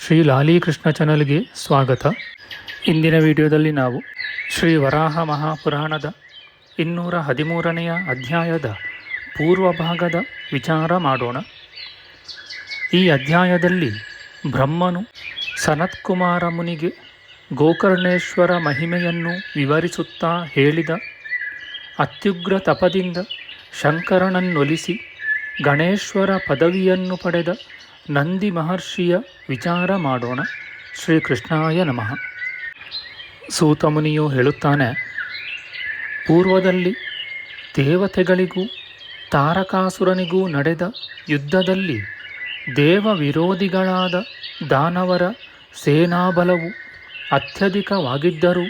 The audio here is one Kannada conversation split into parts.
ಶ್ರೀ ಲಾಲೀಕೃಷ್ಣ ಚಾನಲ್ಗೆ ಸ್ವಾಗತ. ಇಂದಿನ ವಿಡಿಯೋದಲ್ಲಿ ನಾವು ಶ್ರೀ ವರಾಹ ಮಹಾಪುರಾಣದ ಇನ್ನೂರ ಹದಿಮೂರನೆಯ ಅಧ್ಯಾಯದ ಪೂರ್ವ ಭಾಗದ ವಿಚಾರ ಮಾಡೋಣ. ಈ ಅಧ್ಯಾಯದಲ್ಲಿ ಬ್ರಹ್ಮನು ಸನತ್ಕುಮಾರ ಮುನಿಗೆ ಗೋಕರ್ಣೇಶ್ವರ ಮಹಿಮೆಯನ್ನು ವಿವರಿಸುತ್ತಾ ಹೇಳಿದ ಅತ್ಯುಗ್ರ ತಪದಿಂದ ಶಂಕರನನ್ನೊಲಿಸಿ ಗಣೇಶ್ವರ ಪದವಿಯನ್ನು ಪಡೆದ ನಂದಿ ಮಹರ್ಷಿಯ ವಿಚಾರ ಮಾಡೋಣ. ಶ್ರೀಕೃಷ್ಣಾಯ ನಮಃ. ಸೂತಮುನಿಯು ಹೇಳುತ್ತಾನೆ, ಪೂರ್ವದಲ್ಲಿ ದೇವತೆಗಳಿಗೂ ತಾರಕಾಸುರನಿಗೂ ನಡೆದ ಯುದ್ಧದಲ್ಲಿ ದೇವ ವಿರೋಧಿಗಳಾದ ದಾನವರ ಸೇನಾಬಲವು ಅತ್ಯಧಿಕವಾಗಿದ್ದರೂ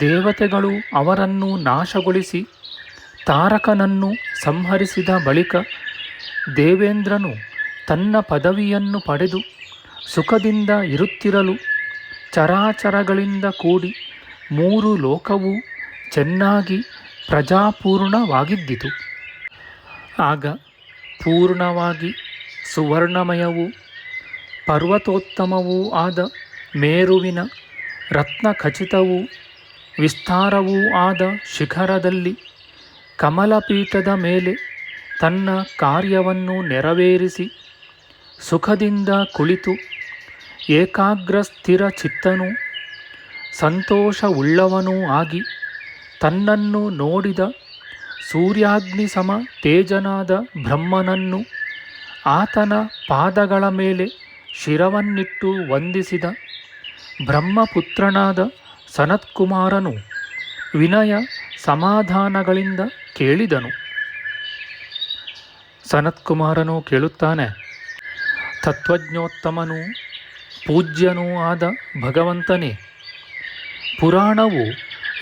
ದೇವತೆಗಳು ಅವರನ್ನು ನಾಶಗೊಳಿಸಿ ತಾರಕನನ್ನು ಸಂಹರಿಸಿದ ಬಳಿಕ ದೇವೇಂದ್ರನು ತನ್ನ ಪದವಿಯನ್ನು ಪಡೆದು ಸುಖದಿಂದ ಇರುತ್ತಿರಲು ಚರಾಚರಗಳಿಂದ ಕೂಡಿ ಮೂರು ಲೋಕವು ಚೆನ್ನಾಗಿ ಪ್ರಜಾಪೂರ್ಣವಾಗಿದ್ದಿತು. ಆಗ ಪೂರ್ಣವಾಗಿ ಸುವರ್ಣಮಯವೂ ಪರ್ವತೋತ್ತಮವೂ ಆದ ಮೇರುವಿನ ರತ್ನಖಚಿತವೂ ವಿಸ್ತಾರವೂ ಆದ ಶಿಖರದಲ್ಲಿ ಕಮಲಪೀಠದ ಮೇಲೆ ತನ್ನ ಕಾರ್ಯವನ್ನು ನೆರವೇರಿಸಿ ಸುಖದಿಂದ ಕುಳಿತು ಏಕಾಗ್ರ ಸ್ಥಿರ ಚಿತ್ತನೂ ಸಂತೋಷವುಳ್ಳವನೂ ಆಗಿ ತನ್ನನ್ನು ನೋಡಿದ ಸೂರ್ಯಾಗ್ನಿ ಸಮ ತೇಜನಾದ ಬ್ರಹ್ಮನನ್ನು ಆತನ ಪಾದಗಳ ಮೇಲೆ ಶಿರವನ್ನಿಟ್ಟು ವಂದಿಸಿದ ಬ್ರಹ್ಮಪುತ್ರನಾದ ಸನತ್ಕುಮಾರನು ವಿನಯ ಸಮಾಧಾನಗಳಿಂದ ಕೇಳಿದನು. ಸನತ್ಕುಮಾರನು ಕೇಳುತ್ತಾನೆ, ತತ್ವಜ್ಞೋತ್ತಮನೂ ಪೂಜ್ಯನೂ ಆದ ಭಗವಂತನೇ. ಪುರಾಣವು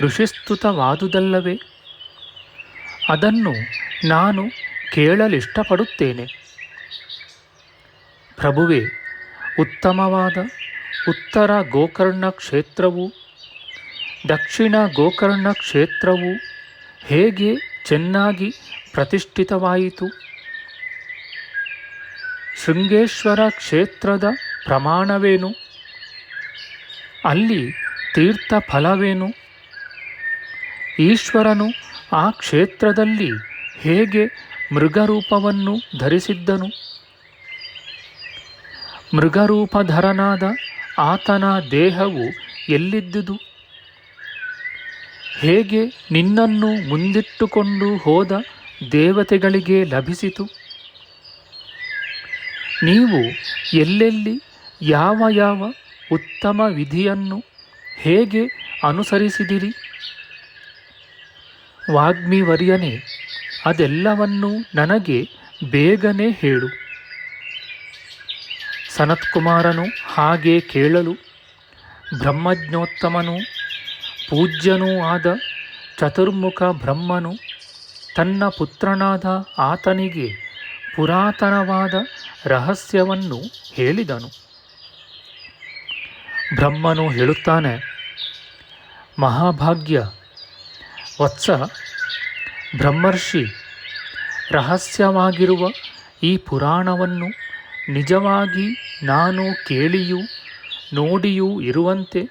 ಋಷಿಸ್ತುತವಾದುದಲ್ಲವೇ? ಅದನ್ನು ನಾನು ಕೇಳಲಿಷ್ಟಪಡುತ್ತೇನೆ. ಪ್ರಭುವೇ, ಉತ್ತಮವಾದ ಉತ್ತರ ಗೋಕರ್ಣ ಕ್ಷೇತ್ರವು, ದಕ್ಷಿಣ ಗೋಕರ್ಣ ಕ್ಷೇತ್ರವು ಹೇಗೆ ಚೆನ್ನಾಗಿ ಪ್ರತಿಷ್ಠಿತವಾಯಿತು? ಶೃಂಗೇಶ್ವರ ಕ್ಷೇತ್ರದ ಪ್ರಮಾಣವೇನು? ಅಲ್ಲಿ ತೀರ್ಥ ಫಲವೇನು ಈಶ್ವರನು ಆ ಕ್ಷೇತ್ರದಲ್ಲಿ ಹೇಗೆ ಮೃಗರೂಪವನ್ನು ಧರಿಸಿದ್ದನು? ಮೃಗರೂಪಧರನಾದ ಆತನ ದೇಹವು ಎಲ್ಲಿದ್ದುದು? ಹೇಗೆ ನಿನ್ನನ್ನು ಮುಂದಿಟ್ಟುಕೊಂಡು ಹೋದ ದೇವತೆಗಳಿಗೆ ಲಭಿಸಿತು? ನೀವು ಎಲ್ಲೆಲ್ಲಿ ಯಾವ ಯಾವ ಉತ್ತಮ ವಿಧಿಯನ್ನು ಹೇಗೆ ಅನುಸರಿಸಿದಿರಿ? ವಾಗ್ಮಿವರ್ಯನೇ, ಅದೆಲ್ಲವನ್ನೂ ನನಗೆ ಬೇಗನೆ ಹೇಳು. ಸನತ್ಕುಮಾರನು ಹಾಗೆ ಕೇಳಲು, ಬ್ರಹ್ಮಜ್ಞೋತ್ತಮನು ಪೂಜ್ಯನೂ ಆದ ಚತುರ್ಮುಖ ಬ್ರಹ್ಮನು ತನ್ನ ಪುತ್ರನಾದ ಆತನಿಗೆ ಪುರಾತನವಾದ ರಹಸ್ಯವನ್ನು ಹೇಳಿದನು. ಬ್ರಹ್ಮನು ಹೇಳುತ್ತಾನೆ, ಮಹಾಭಾಗ್ಯ, ವತ್ಸ, ಬ್ರಹ್ಮರ್ಷಿ, ರಹಸ್ಯವಾಗಿರುವ ಈ ಪುರಾಣವನ್ನು ನಿಜವಾಗಿ ನಾನು ಕೇಳಿಯೂ ನೋಡಿಯೂ ಇರುವಂತೆ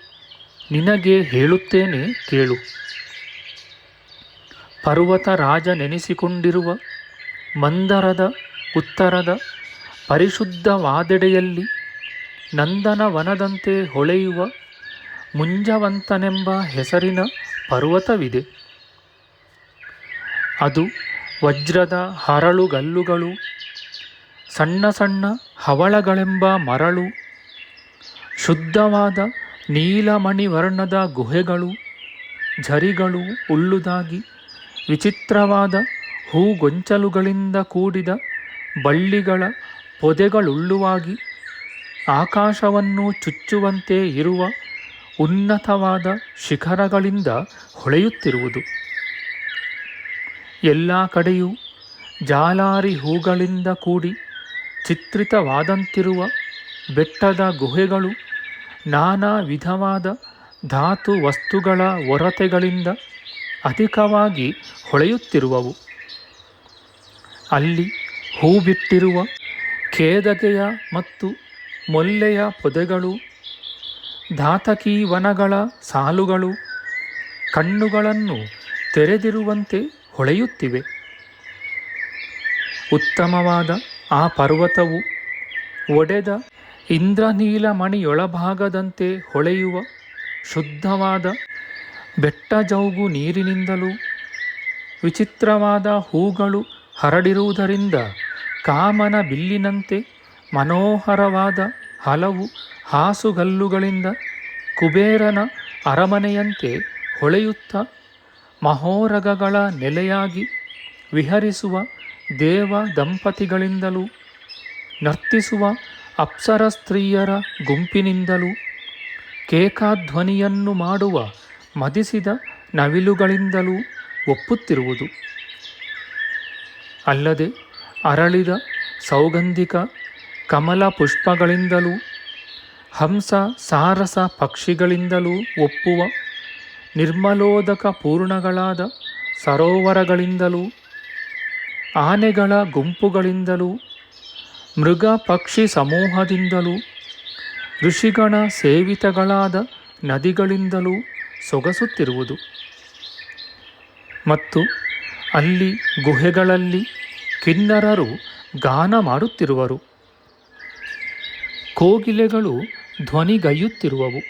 ನಿನಗೆ ಹೇಳುತ್ತೇನೆ ಕೇಳು. ಪರ್ವತ ರಾಜ ನೆನೆಸಿಕೊಂಡಿರುವ ಮಂದರದ ಉತ್ತರದ ಪರಿಶುದ್ಧವಾದೆಡೆಯಲ್ಲಿ ನಂದನವನದಂತೆ ಹೊಳೆಯುವ ಮುಂಜವಂತನೆಂಬ ಹೆಸರಿನ ಪರ್ವತವಿದೆ. ಅದು ವಜ್ರದ ಹರಳುಗಲ್ಲುಗಳು, ಸಣ್ಣ ಸಣ್ಣ ಹವಳಗಳೆಂಬ ಮರಳು, ಶುದ್ಧವಾದ ನೀಲಮಣಿವರ್ಣದ ಗುಹೆಗಳು, ಝರಿಗಳು ಉಳ್ಳುದಾಗಿ ವಿಚಿತ್ರವಾದ ಹೂಗೊಂಚಲುಗಳಿಂದ ಕೂಡಿದ ಬಳ್ಳಿಗಳ ಪೊದೆಗಳುಳ್ಳುವಾಗಿ ಆಕಾಶವನ್ನು ಚುಚ್ಚುವಂತೆ ಇರುವ ಉನ್ನತವಾದ ಶಿಖರಗಳಿಂದ ಹೊಳೆಯುತ್ತಿರುವುದು. ಎಲ್ಲ ಕಡೆಯೂ ಜಾಲಾರಿ ಹೂಗಳಿಂದ ಕೂಡಿ ಚಿತ್ರಿತವಾದಂತಿರುವ ಬೆಟ್ಟದ ಗುಹೆಗಳು ನಾನಾ ವಿಧವಾದ ಧಾತು ವಸ್ತುಗಳ ಒರತೆಗಳಿಂದ ಅಧಿಕವಾಗಿ ಹೊಳೆಯುತ್ತಿರುವವು. ಅಲ್ಲಿ ಹೂ ಬಿಟ್ಟಿರುವ ಕೇದಗೆಯ ಮತ್ತು ಮೊಲ್ಲೆಯ ಪೊದೆಗಳು ಧಾತಕಿ ವನಗಳ ಸಾಲುಗಳು, ಕಣ್ಣುಗಳನ್ನು ತೆರೆದಿರುವಂತೆ ಹೊಳೆಯುತ್ತಿವೆ. ಉತ್ತಮವಾದ ಆ ಪರ್ವತವು ಒಡೆದ ಇಂದ್ರನೀಲಮಣಿಯೊಳಭಾಗದಂತೆ ಹೊಳೆಯುವ ಶುದ್ಧವಾದ ಬೆಟ್ಟಜೌಗು ನೀರಿನಿಂದಲೂ ವಿಚಿತ್ರವಾದ ಹೂಗಳು ಹರಡಿರುವುದರಿಂದ ಕಾಮನ ಬಿಲ್ಲಿನಂತೆ ಮನೋಹರವಾದ ಹಲವು ಹಾಸುಗಲ್ಲುಗಳಿಂದ ಕುಬೇರನ ಅರಮನೆಯಂತೆ ಹೊಳೆಯುತ್ತ ಮಹೋರಗಗಳ ನೆಲೆಯಾಗಿ ವಿಹರಿಸುವ ದೇವ ದಂಪತಿಗಳಿಂದಲೂ, ನರ್ತಿಸುವ ಅಪ್ಸರ ಸ್ತ್ರೀಯರ ಗುಂಪಿನಿಂದಲೂ, ಕೇಕಾಧ್ವನಿಯನ್ನು ಮಾಡುವ ಮದಿಸಿದ ನವಿಲುಗಳಿಂದಲೂ ಒಪ್ಪುತ್ತಿರುವುದು. ಅಲ್ಲದೆ ಅರಳಿದ ಸೌಗಂಧಿಕ ಕಮಲ ಪುಷ್ಪಗಳಿಂದಲೂ, ಹಂಸ ಸಾರಸ ಪಕ್ಷಿಗಳಿಂದಲೂ ಒಪ್ಪುವ ನಿರ್ಮಲೋದಕ ಪೂರ್ಣಗಳಾದ ಸರೋವರಗಳಿಂದಲೂ, ಆನೆಗಳ ಗುಂಪುಗಳಿಂದಲೂ, ಮೃಗ ಪಕ್ಷಿ ಸಮೂಹದಿಂದಲೂ, ಋಷಿಗಣ ಸೇವಿತಗಳಾದ ನದಿಗಳಿಂದಲೂ ಸೊಗಸುತ್ತಿರುವುದು. ಮತ್ತು ಅಲ್ಲಿ ಗುಹೆಗಳಲ್ಲಿ ಕಿನ್ನರರು ಗಾನ ಮಾಡುತ್ತಿರುವರು. ಕೋಗಿಲೆಗಳು ಧ್ವನಿಗೈಯುತ್ತಿರುವವು.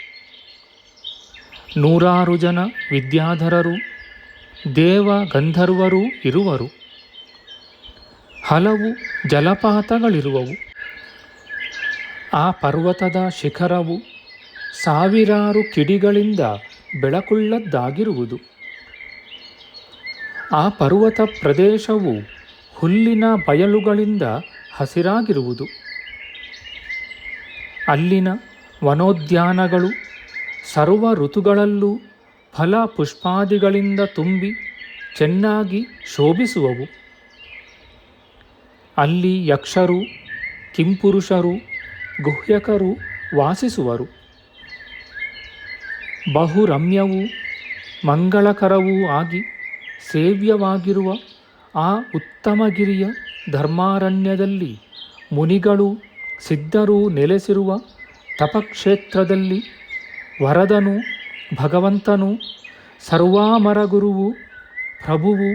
ನೂರಾರು ಜನ ವಿದ್ಯಾಧರರು ದೇವ ಗಂಧರ್ವರೂ ಇರುವರು. ಹಲವು ಜಲಪಾತಗಳಿರುವವು. ಆ ಪರ್ವತದ ಶಿಖರವು ಸಾವಿರಾರು ಕಿಡಿಗಳಿಂದ ಬೆಳಕುಳ್ಳದ್ದಾಗಿರುವುದು. ಆ ಪರ್ವತ ಪ್ರದೇಶವು ಹುಲ್ಲಿನ ಬಯಲುಗಳಿಂದ ಹಸಿರಾಗಿರುವುದು. ಅಲ್ಲಿನ ವನೋದ್ಯಾನಗಳು ಸರ್ವ ಋತುಗಳಲ್ಲೂ ಫಲ ಪುಷ್ಪಾದಿಗಳಿಂದ ತುಂಬಿ ಚೆನ್ನಾಗಿ ಶೋಭಿಸುವವು. ಅಲ್ಲಿ ಯಕ್ಷರು, ಕಿಂಪುರುಷರು, ಗುಹ್ಯಕರು ವಾಸಿಸುವರು. ಬಹುರಮ್ಯವೂ ಮಂಗಳಕರವೂ ಆಗಿ ಸೇವ್ಯವಾಗಿರುವ ಆ ಉತ್ತಮಗಿರಿಯ ಧರ್ಮಾರಣ್ಯದಲ್ಲಿ ಮುನಿಗಳು ಸಿದ್ಧರು ನೆಲೆಸಿರುವ ತಪಕ್ಷೇತ್ರದಲ್ಲಿ ವರದನು, ಭಗವಂತನು, ಸರ್ವಾಮರಗುರುವು, ಪ್ರಭುವು,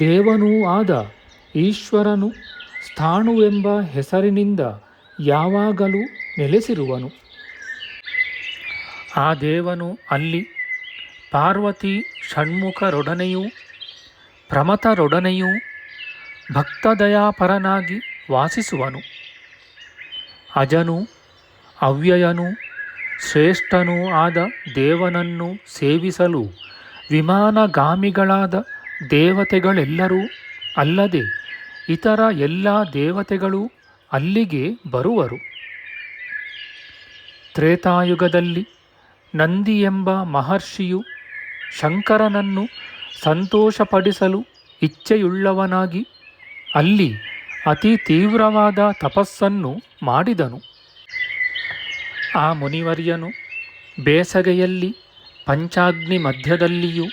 ದೇವನೂ ಆದ ಈಶ್ವರನು ಸ್ಥಾಣುವೆಂಬ ಹೆಸರಿನಿಂದ ಯಾವಾಗಲೂ ನೆಲೆಸಿರುವನು. ಆ ದೇವನು ಅಲ್ಲಿ ಪಾರ್ವತಿ ಷಣ್ಮುಖರೊಡನೆಯೂ ಪ್ರಮತರೊಡನೆಯೂ ಭಕ್ತದಯಾಪರನಾಗಿ ವಾಸಿಸುವನು. ಅಜನು, ಅವ್ಯಯನು, ಶ್ರೇಷ್ಠನೂ ಆದ ದೇವನನ್ನು ಸೇವಿಸಲು ವಿಮಾನಗಾಮಿಗಳಾದ ದೇವತೆಗಳೆಲ್ಲರೂ ಅಲ್ಲದೆ ಇತರ ಎಲ್ಲ ದೇವತೆಗಳು ಅಲ್ಲಿಗೆ ಬರುವರು. ತ್ರೇತಾಯುಗದಲ್ಲಿ ನಂದಿ ಎಂಬ ಮಹರ್ಷಿಯು ಶಂಕರನನ್ನು ಸಂತೋಷಪಡಿಸಲು ಇಚ್ಛೆಯುಳ್ಳವನಾಗಿ ಅಲ್ಲಿ ಅತಿ ತೀವ್ರವಾದ ತಪಸ್ಸನ್ನು ಮಾಡಿದನು. ಆ ಮುನಿವರ್ಯನು ಬೇಸಗೆಯಲ್ಲಿ ಪಂಚಾಗ್ನಿ ಮಧ್ಯದಲ್ಲಿಯೂ,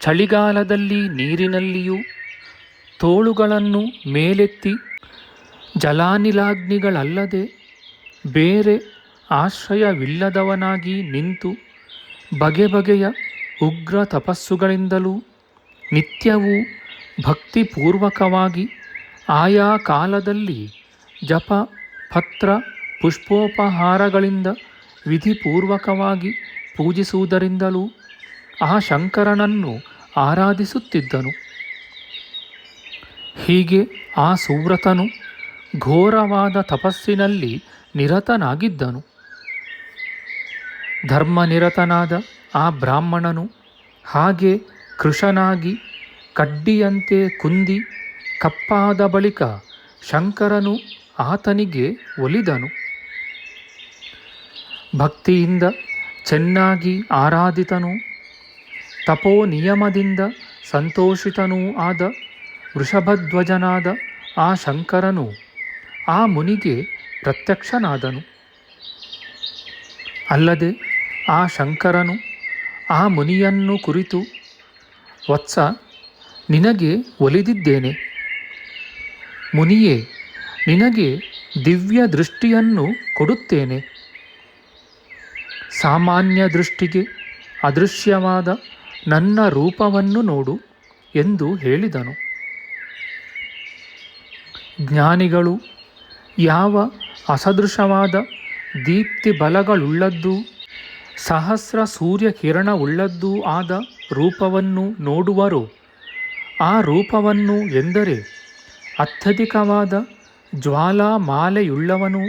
ಚಳಿಗಾಲದಲ್ಲಿ ನೀರಿನಲ್ಲಿಯೂ ತೋಳುಗಳನ್ನು ಮೇಲೆತ್ತಿ ಜಲಾನಿಲಾಗ್ನಿಗಳಲ್ಲದೆ ಬೇರೆ ಆಶ್ರಯವಿಲ್ಲದವನಾಗಿ ನಿಂತು ಬಗೆ ಬಗೆಯ ಉಗ್ರ ತಪಸ್ಸುಗಳಿಂದಲೂ ನಿತ್ಯವೂ ಭಕ್ತಿಪೂರ್ವಕವಾಗಿ ಆಯಾ ಕಾಲದಲ್ಲಿ ಜಪ, ಪತ್ರ, ಪುಷ್ಪೋಪಹಾರಗಳಿಂದ ವಿಧಿಪೂರ್ವಕವಾಗಿ ಪೂಜಿಸುವುದರಿಂದಲೂ ಆ ಶಂಕರನನ್ನು ಆರಾಧಿಸುತ್ತಿದ್ದನು. ಹೀಗೆ ಆ ಸುವ್ರತನು ಘೋರವಾದ ತಪಸ್ಸಿನಲ್ಲಿ ನಿರತನಾಗಿದ್ದನು. ಧರ್ಮನಿರತನಾದ ಆ ಬ್ರಾಹ್ಮಣನು ಹಾಗೆ ಕೃಶನಾಗಿ ಕಡ್ಡಿಯಂತೆ ಕುಂದಿ ಕಪ್ಪಾದ ಬಳಿಕ ಶಂಕರನು ಆತನಿಗೆ ಒಲಿದನು. ಭಕ್ತಿಯಿಂದ ಚೆನ್ನಾಗಿ ಆರಾಧಿತನು, ತಪೋ ನಿಯಮದಿಂದ ಸಂತೋಷಿತನೂ ಆದ ವೃಷಭಧ್ವಜನಾದ ಆ ಶಂಕರನು ಆ ಮುನಿಗೆ ಪ್ರತ್ಯಕ್ಷನಾದನು. ಅಲ್ಲದೆ ಆ ಶಂಕರನು ಆ ಮುನಿಯನ್ನು ಕುರಿತು, ವತ್ಸ, ನಿನಗೆ ಒಲಿದಿದ್ದೇನೆ. ಮುನಿಯೇ, ನಿನಗೆ ದಿವ್ಯ ದೃಷ್ಟಿಯನ್ನು ಕೊಡುತ್ತೇನೆ. ಸಾಮಾನ್ಯ ದೃಷ್ಟಿಗೆ ಅದೃಶ್ಯವಾದ ನನ್ನ ರೂಪವನ್ನು ನೋಡು ಎಂದು ಹೇಳಿದನು. ಜ್ಞಾನಿಗಳು, ಯಾವ ಅಸದೃಶವಾದ ದೀಪ್ತಿ ಬಲಗಳುಳ್ಳದ್ದೂ, ಸಹಸ್ರ ಸೂರ್ಯ ಕಿರಣವುಳ್ಳದ್ದೂ ಆದ ರೂಪವನ್ನು ನೋಡುವರೋ, ಆ ರೂಪವನ್ನು ಎಂದರೆ ಅತ್ಯಧಿಕವಾದ ಜ್ವಾಲಾಮಾಲೆಯುಳ್ಳವನು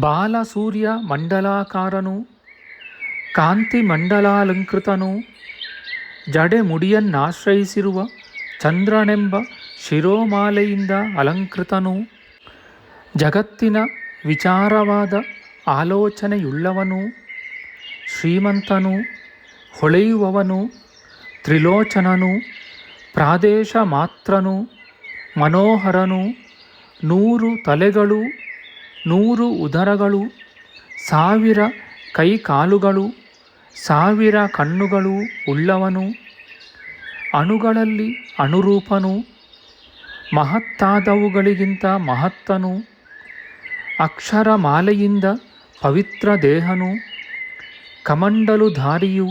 ಬಾಲಸೂರ್ಯ ಮಂಡಲಾಕಾರನು ಕಾಂತಿಮಂಡಲಾಲಂಕೃತನು, ಜಡೆಮುಡಿಯನ್ನಾಶ್ರಯಿಸಿರುವ ಚಂದ್ರನೆಂಬ ಶಿರೋಮಾಲೆಯಿಂದ ಅಲಂಕೃತನು, ಜಗತ್ತಿನ ವಿಚಾರವಾದ ಆಲೋಚನೆಯುಳ್ಳವನು, ಶ್ರೀಮಂತನು, ಹೊಳೆಯುವವನು, ತ್ರಿಲೋಚನನು ಪ್ರಾದೇಶ ಮಾತ್ರನು ಮನೋಹರನು ನೂರು ತಲೆಗಳು, ನೂರು ಉದರಗಳು, ಸಾವಿರ ಕೈಕಾಲುಗಳು, ಸಾವಿರ ಕಣ್ಣುಗಳು ಉಳ್ಳವನು. ಅಣುಗಳಲ್ಲಿ ಅನುರೂಪನು ಮಹತ್ತಾದವುಗಳಿಗಿಂತ ಮಹತ್ತನು. ಅಕ್ಷರಮಾಲೆಯಿಂದ ಪವಿತ್ರ ದೇಹನು, ಕಮಂಡಲುಧಾರಿಯು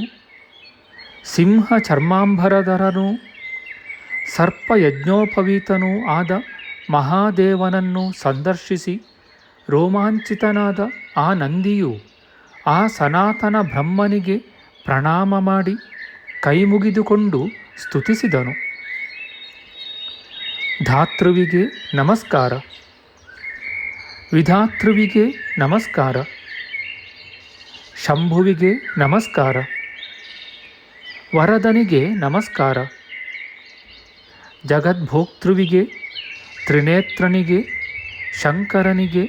ಸಿಂಹ ಚರ್ಮಾಂಬರಧರನು ಸರ್ಪಯಜ್ಞೋಪವೀತನೂ ಆದ ಮಹಾದೇವನನ್ನು ಸಂದರ್ಶಿಸಿ ರೋಮಾಂಚಿತನಾದ ಆ ನಂದಿಯು ಆ ಸನಾತನ ಬ್ರಹ್ಮನಿಗೆ ಪ್ರಣಾಮ ಮಾಡಿ ಕೈಮುಗಿದುಕೊಂಡು ಸ್ತುತಿಸಿದನು. ಧಾತೃವಿಗೆ ನಮಸ್ಕಾರ. ವಿಧಾತೃವಿಗೆ ನಮಸ್ಕಾರ. ಶಂಭುವಿಗೆ ನಮಸ್ಕಾರ. ವರದನಿಗೆ ನಮಸ್ಕಾರ. ಜಗದ್ಭೋಕ್ತೃವಿಗೆ, ತ್ರಿನೇತ್ರನಿಗೆ, ಶಂಕರನಿಗೆ,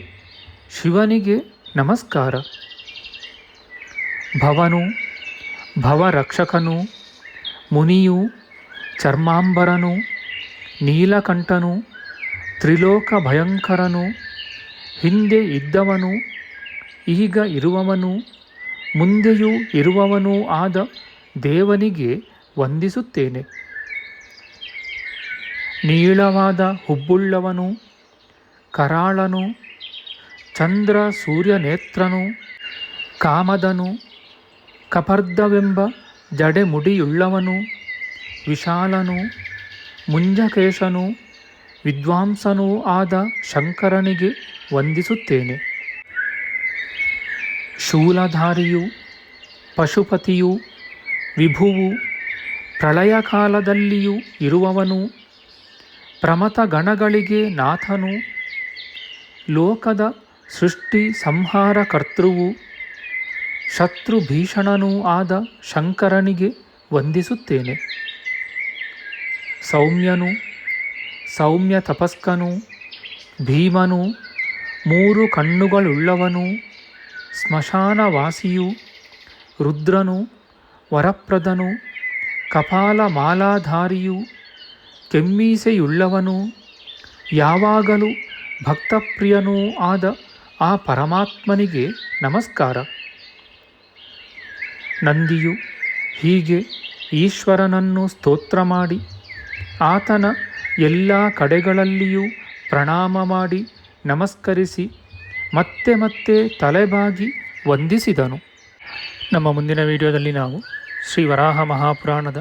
ಶಿವನಿಗೆ ನಮಸ್ಕಾರ. ಭವನು, ಭವರಕ್ಷಕನು, ಮುನಿಯು, ಚರ್ಮಾಂಬರನು, ನೀಲಕಂಠನು ತ್ರಿಲೋಕ ಭಯಂಕರನು ಹಿಂದೆ ಇದ್ದವನು, ಈಗ ಇರುವವನು, ಮುಂದೆಯೂ ಇರುವವನೂ ಆದ ದೇವನಿಗೆ ವಂದಿಸುತ್ತೇನೆ. ನೀಳವಾದ ಹುಬ್ಬುಳ್ಳವನು, ಕರಾಳನು, ಚಂದ್ರ ಸೂರ್ಯನೇತ್ರನು, ಕಾಮದನು, ಕಪರ್ದವೆಂಬ ಜಡೆಮುಡಿಯುಳ್ಳವನು, ವಿಶಾಲನು, ಮುಂಜಕೇಶನು, ವಿದ್ವಾಂಸನೂ ಆದ ಶಂಕರನಿಗೆ ವಂದಿಸುತ್ತೇನೆ. ಶೂಲಧಾರಿಯು, ಪಶುಪತಿಯು, ವಿಭುವು ಪ್ರಳಯ ಕಾಲದಲ್ಲಿಯೂ ಇರುವವನು ಪ್ರಮಥ ಗಣಗಳಿಗೆ ನಾಥನು, ಲೋಕದ ಸೃಷ್ಟಿ ಸಂಹಾರ ಕರ್ತೃವು ಶತ್ರು ಭೀಷಣನೂ ಆದ ಶಂಕರನಿಗೆ ವಂದಿಸುತ್ತೇನೆ. ಸೌಮ್ಯನು, ಸೌಮ್ಯ ತಪಸ್ಕನು, ಭೀಮನು, ಮೂರು ಕಣ್ಣುಗಳುಳ್ಳವನು, ಸ್ಮಶಾನವಾಸಿಯು, ರುದ್ರನು, ವರಪ್ರದನು ಕಪಾಲ ಮಾಲಾಧಾರಿಯು ಕೆಮ್ಮೀಸೆಯುಳ್ಳವನು, ಯಾವಾಗಲೂ ಭಕ್ತಪ್ರಿಯನೂ ಆದ ಆ ಪರಮಾತ್ಮನಿಗೆ ನಮಸ್ಕಾರ. ನಂದಿಯು ಹೀಗೆ ಈಶ್ವರನನ್ನು ಸ್ತೋತ್ರ ಮಾಡಿ ಆತನ ಎಲ್ಲ ಕಡೆಗಳಲ್ಲಿಯೂ ಪ್ರಣಾಮ ಮಾಡಿ ನಮಸ್ಕರಿಸಿ, ಮತ್ತೆ ಮತ್ತೆ ತಲೆಬಾಗಿ ವಂದಿಸಿದನು. ನಮ್ಮ ಮುಂದಿನ ವಿಡಿಯೋದಲ್ಲಿ ನಾವು ಶ್ರೀ ವರಾಹ ಮಹಾಪುರಾಣದ